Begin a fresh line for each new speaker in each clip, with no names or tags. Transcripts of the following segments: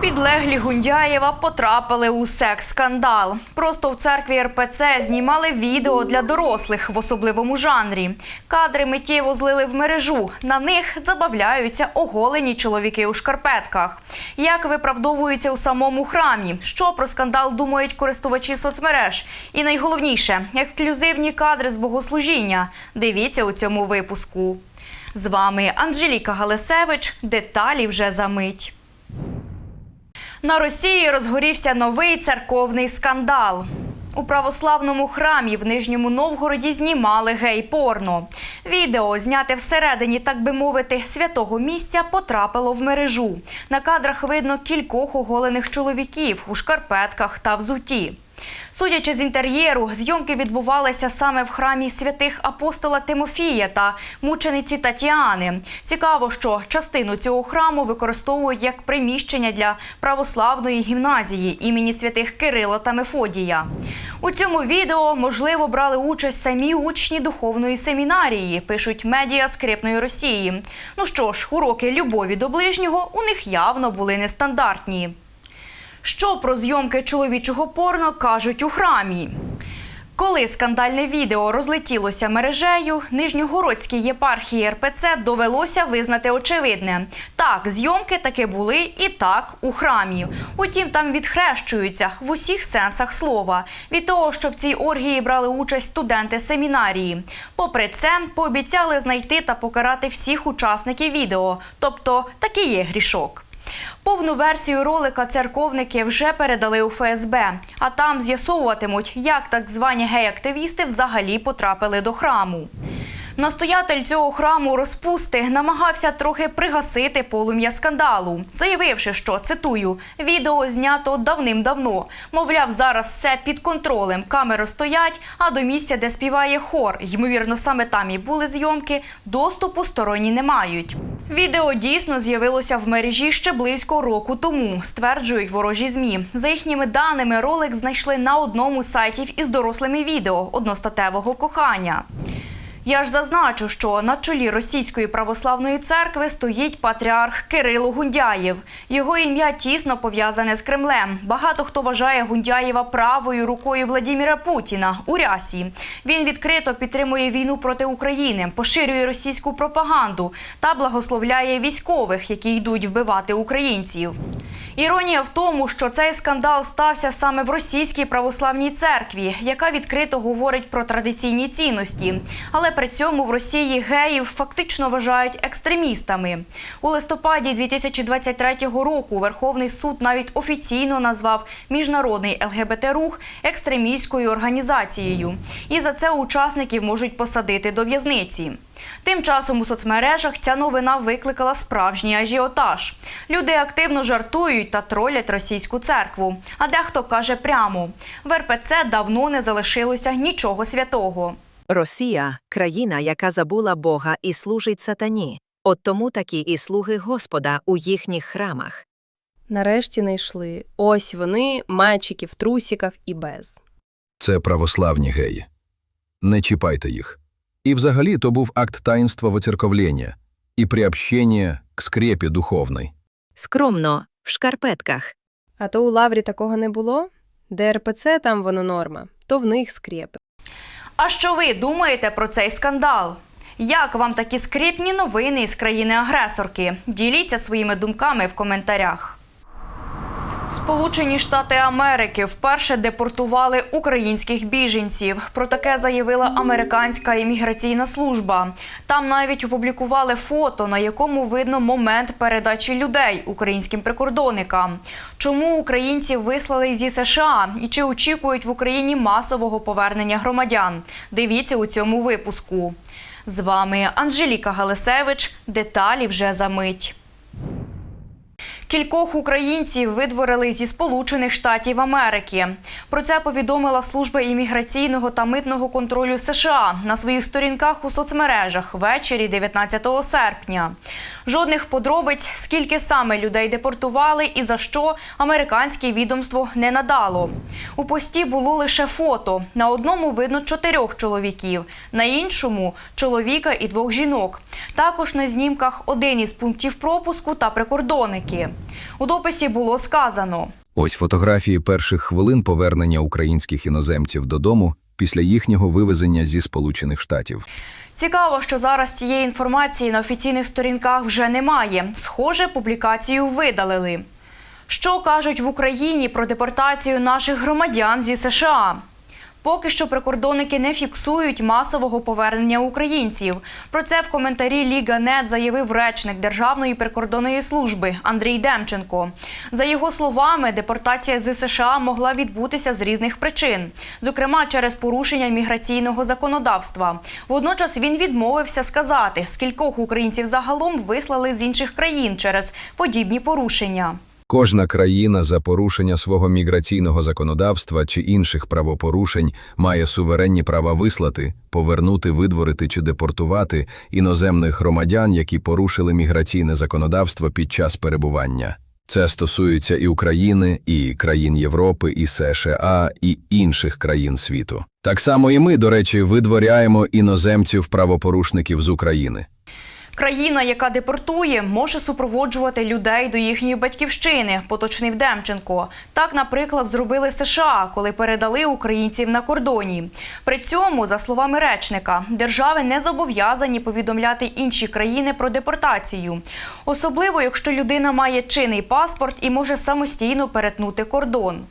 Підлеглі Гундяєва потрапили у секс-скандал. Просто в церкві РПЦ знімали відео для дорослих в особливому жанрі. Кадри миттєво злили в мережу. На них забавляються оголені чоловіки у шкарпетках. Як виправдовуються у самому храмі? Що про скандал думають користувачі соцмереж? І найголовніше ексклюзивні кадри з богослужіння. Дивіться у цьому випуску. З вами Анжеліка Галисевич. Деталі вже за мить. На Росії розгорівся новий церковний скандал. У православному храмі в Нижньому Новгороді знімали гей-порно. Відео, зняте всередині, так би мовити, святого місця, потрапило в мережу. На кадрах видно кількох оголених чоловіків у шкарпетках та взуті. Судячи з інтер'єру, зйомки відбувалися саме в храмі святих апостола Тимофія та мучениці Тетяни. Цікаво, що частину цього храму використовують як приміщення для православної гімназії імені святих Кирила та Мефодія. У цьому відео можливо брали участь самі учні духовної семінарії, пишуть медіа скрипної Росії. Ну що ж, уроки любові до ближнього у них явно були нестандартні. Що про зйомки чоловічого порно кажуть у храмі? Коли скандальне відео розлетілося мережею, Нижньогородській єпархії РПЦ довелося визнати очевидне. Так, зйомки таки були і так у храмі. Утім, там відхрещуються в усіх сенсах слова від того, що в цій оргії брали участь студенти семінарії. Попри це, пообіцяли знайти та покарати всіх учасників відео, тобто такий є грішок. Повну версію ролика церковники вже передали у ФСБ, а там з'ясовуватимуть, як так звані гей-активісти взагалі потрапили до храму. Настоятель цього храму розпусти намагався трохи пригасити полум'я скандалу, заявивши, що цитую: відео знято давним-давно. Мовляв, зараз все під контролем. Камери стоять, а до місця, де співає хор, ймовірно, саме там і були зйомки, доступу сторонні не мають. Відео дійсно з'явилося в мережі ще близько року тому, стверджують ворожі змі. За їхніми даними, ролик знайшли на одному з сайтів із дорослими відео одностатевого кохання. Я ж зазначу, що на чолі Російської православної церкви стоїть патріарх Кирило Гундяєв. Його ім'я тісно пов'язане з Кремлем. Багато хто вважає Гундяєва правою рукою Владіміра Путіна у рясі. Він відкрито підтримує війну проти України, поширює російську пропаганду та благословляє військових, які йдуть вбивати українців. Іронія в тому, що цей скандал стався саме в російській православній церкві, яка відкрито говорить про традиційні цінності. Але при цьому в Росії геїв фактично вважають екстремістами. У листопаді 2023 року Верховний суд навіть офіційно назвав міжнародний ЛГБТ-рух екстремістською організацією. І за це учасників можуть посадити до в'язниці. Тим часом у соцмережах ця новина викликала справжній ажіотаж. Люди активно жартують та тролять російську церкву. А дехто каже прямо: в РПЦ давно не залишилося нічого святого.
Росія країна, яка забула Бога і служить сатані. От тому такі і слуги Господа у їхніх храмах.
Нарешті знайшли. Ось вони, мальчики в трусіках і без.
Це православні геї. Не чіпайте їх. І взагалі то був акт таїнства воцерковлення і приобщення к скрепі духовной.
Скромно, в шкарпетках.
А то у лаврі такого не було? Де РПЦ там воно норма, то в них скрєпи.
А що ви думаєте про цей скандал? Як вам такі скрипні новини із країни-агресорки? Діліться своїми думками в коментарях. Сполучені Штати Америки вперше депортували українських біженців. Про таке заявила американська імміграційна служба. Там навіть опублікували фото, на якому видно момент передачі людей українським прикордонникам. Чому українців вислали зі США і чи очікують в Україні масового повернення громадян? Дивіться у цьому випуску. З вами Анжеліка Галисевич. Деталі вже за мить. Кількох українців видворили зі Сполучених Штатів Америки. Про це повідомила служба імміграційного та митного контролю США на своїх сторінках у соцмережах ввечері 19 серпня. Жодних подробиць, скільки саме людей депортували і за що американське відомство не надало. У пості було лише фото. На одному видно чотирьох чоловіків, на іншому чоловіка і двох жінок. Також на знімках один із пунктів пропуску та прикордонники. У дописі було сказано.
Ось фотографії перших хвилин повернення українських іноземців додому після їхнього вивезення зі Сполучених Штатів.
Цікаво, що зараз цієї інформації на офіційних сторінках вже немає. Схоже, публікацію видалили. Що кажуть в Україні про депортацію наших громадян зі США? Поки що прикордонники не фіксують масового повернення українців. Про це в коментарі Ліга Нет заявив речник Державної прикордонної служби Андрій Демченко. За його словами, депортація з США могла відбутися з різних причин, зокрема через порушення міграційного законодавства. Водночас він відмовився сказати, скількох українців загалом вислали з інших країн через подібні порушення.
Кожна країна за порушення свого міграційного законодавства чи інших правопорушень має суверенні права вислати, повернути, видворити чи депортувати іноземних громадян, які порушили міграційне законодавство під час перебування. Це стосується і України, і країн Європи, і США, і інших країн світу. Так само і ми, до речі, видворяємо іноземців правопорушників з України.
Країна, яка депортує, може супроводжувати людей до їхньої батьківщини, поточнив Демченко. Так, наприклад, зробили США, коли передали українців на кордоні. При цьому, за словами речника, держави не зобов'язані повідомляти інші країни про депортацію, особливо якщо людина має чинний паспорт і може самостійно перетнути кордон.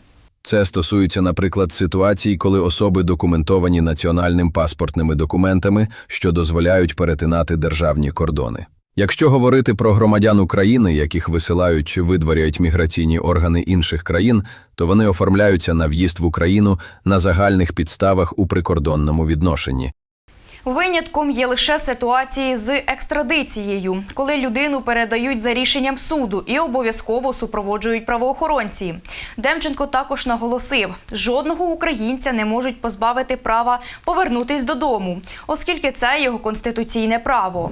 Це стосується, наприклад, ситуацій, коли особи документовані національним паспортними документами, що дозволяють перетинати державні кордони. Якщо говорити про громадян України, яких висилають чи видворяють міграційні органи інших країн, то вони оформляються на в'їзд в Україну на загальних підставах у прикордонному відношенні.
Винятком є лише ситуації з екстрадицією, коли людину передають за рішенням суду і обов'язково супроводжують правоохоронці. Демченко також наголосив, жодного українця не можуть позбавити права повернутись додому, оскільки це його конституційне право.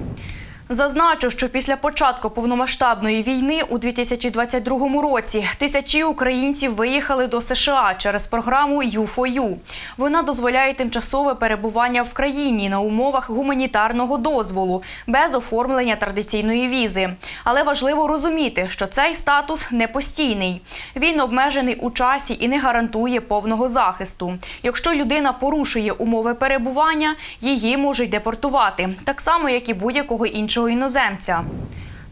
Зазначу, що після початку повномасштабної війни у 2022 році тисячі українців виїхали до США через програму U4U. Вона дозволяє тимчасове перебування в країні на умовах гуманітарного дозволу без оформлення традиційної візи. Але важливо розуміти, що цей статус не постійний. Він обмежений у часі і не гарантує повного захисту. Якщо людина порушує умови перебування, її можуть депортувати, так само як і будь-якого іншого іноземця.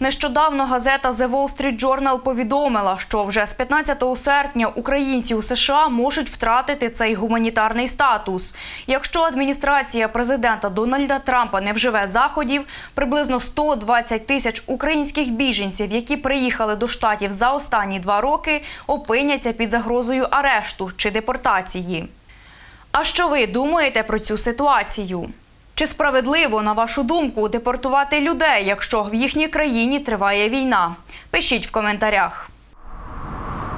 Нещодавно газета The Wall Street Journal повідомила, що вже з 15 серпня українці у США можуть втратити цей гуманітарний статус. Якщо адміністрація президента Дональда Трампа не вживе заходів, приблизно 120 тисяч українських біженців, які приїхали до штатів за останні два роки, опиняться під загрозою арешту чи депортації. А що ви думаєте про цю ситуацію? Чи справедливо, на вашу думку, депортувати людей, якщо в їхній країні триває війна? Пишіть в коментарях.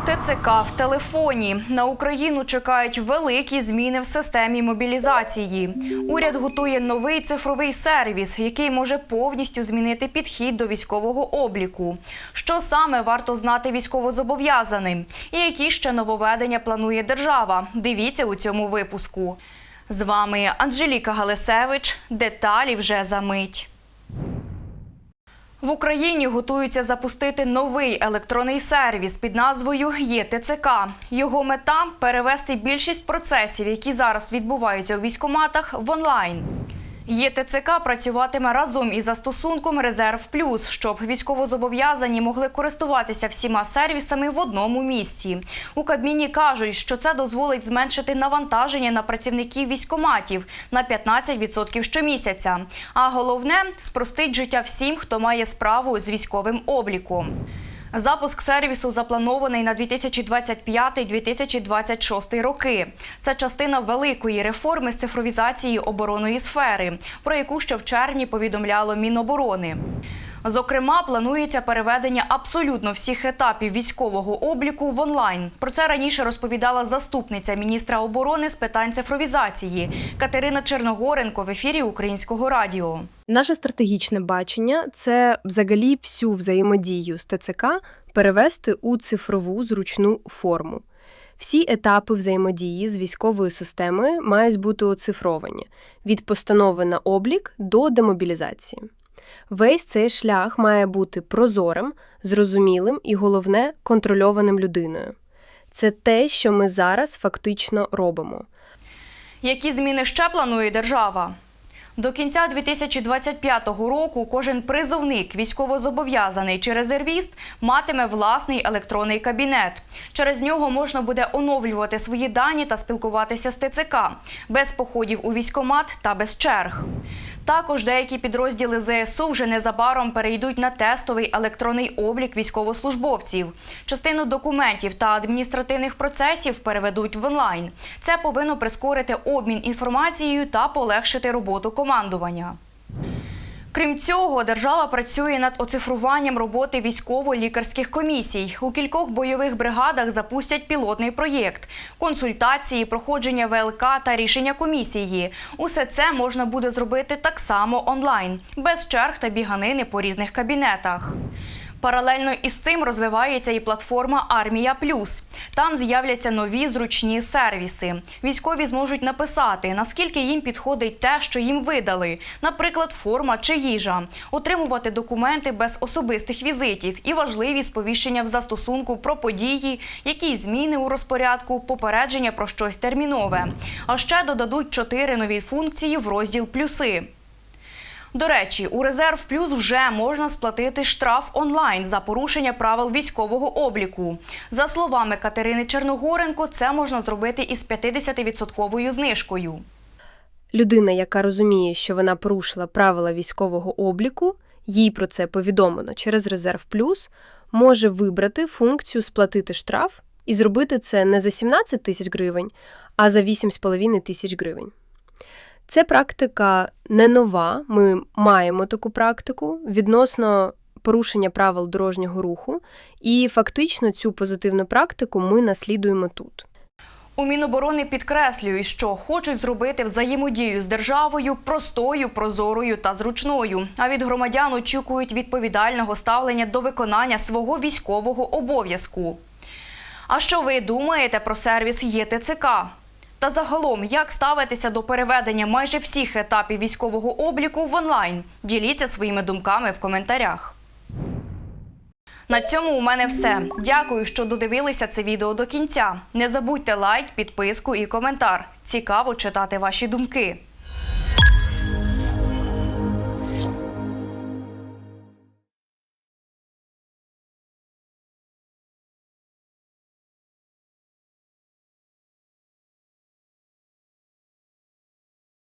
ТЦК в телефоні на Україну чекають великі зміни в системі мобілізації. Уряд готує новий цифровий сервіс, який може повністю змінити підхід до військового обліку. Що саме варто знати військовозобов'язаним, і які ще нововведення планує держава? Дивіться у цьому випуску. З вами Анжеліка Галисевич. Деталі вже за мить. В Україні готуються запустити новий електронний сервіс під назвою ЄТЦК. Його мета перевести більшість процесів, які зараз відбуваються у військоматах, в онлайн. ЄТЦК працюватиме разом із застосунком Резерв Плюс, щоб військовозобов'язані могли користуватися всіма сервісами в одному місці. У Кабміні кажуть, що це дозволить зменшити навантаження на працівників військоматів на 15% щомісяця. А головне спростить життя всім, хто має справу з військовим обліком. Запуск сервісу запланований на 2025-2026 роки. Це частина великої реформи з цифровізації оборонної сфери, про яку ще в червні повідомляло Міноборони. Зокрема, планується переведення абсолютно всіх етапів військового обліку в онлайн. Про це раніше розповідала заступниця міністра оборони з питань цифровізації Катерина Черногоренко в ефірі Українського радіо.
Наше стратегічне бачення це взагалі всю взаємодію з ТЦК перевести у цифрову зручну форму. Всі етапи взаємодії з військовою системою мають бути оцифровані від постанови на облік до демобілізації. Весь цей шлях має бути прозорим, зрозумілим і, головне, контрольованим людиною. Це те, що ми зараз фактично робимо.
Які зміни ще планує держава? До кінця 2025 року кожен призовник, військовозобов'язаний чи резервіст матиме власний електронний кабінет. Через нього можна буде оновлювати свої дані та спілкуватися з ТЦК без походів у військомат та без черг. Також деякі підрозділи ЗСУ вже незабаром перейдуть на тестовий електронний облік військовослужбовців. Частину документів та адміністративних процесів переведуть в онлайн. Це повинно прискорити обмін інформацією та полегшити роботу командування. Крім цього, держава працює над оцифруванням роботи військово-лікарських комісій. У кількох бойових бригадах запустять пілотний проєкт, консультації, проходження ВЛК та рішення комісії. Усе це можна буде зробити так само онлайн, без черг та біганини по різних кабінетах. Паралельно із цим розвивається і платформа Армія Плюс. Там з'являться нові зручні сервіси. Військові зможуть написати, наскільки їм підходить те, що їм видали, наприклад, форма чи їжа, отримувати документи без особистих візитів і важливі сповіщення в застосунку про події, якісь зміни у розпорядку, попередження про щось термінове. А ще додадуть чотири нові функції в розділ плюси. До речі, у резерв плюс вже можна сплатити штраф онлайн за порушення правил військового обліку. За словами Катерини Черногоренко, це можна зробити із 50% знижкою.
Людина, яка розуміє, що вона порушила правила військового обліку, їй про це повідомлено через Резерв Плюс, може вибрати функцію сплатити штраф і зробити це не за 17 тисяч гривень, а за 8,5 тисяч гривень. Це практика не нова. Ми маємо таку практику відносно порушення правил дорожнього руху, і фактично цю позитивну практику ми наслідуємо тут.
У Міноборони підкреслюють, що хочуть зробити взаємодію з державою простою, прозорою та зручною. А від громадян очікують відповідального ставлення до виконання свого військового обов'язку. А що ви думаєте про сервіс ЄТЦК? Та загалом, як ставитися до переведення майже всіх етапів військового обліку в онлайн? Діліться своїми думками в коментарях. На цьому у мене все. Дякую, що додивилися це відео до кінця. Не забудьте лайк, підписку і коментар. Цікаво читати ваші думки.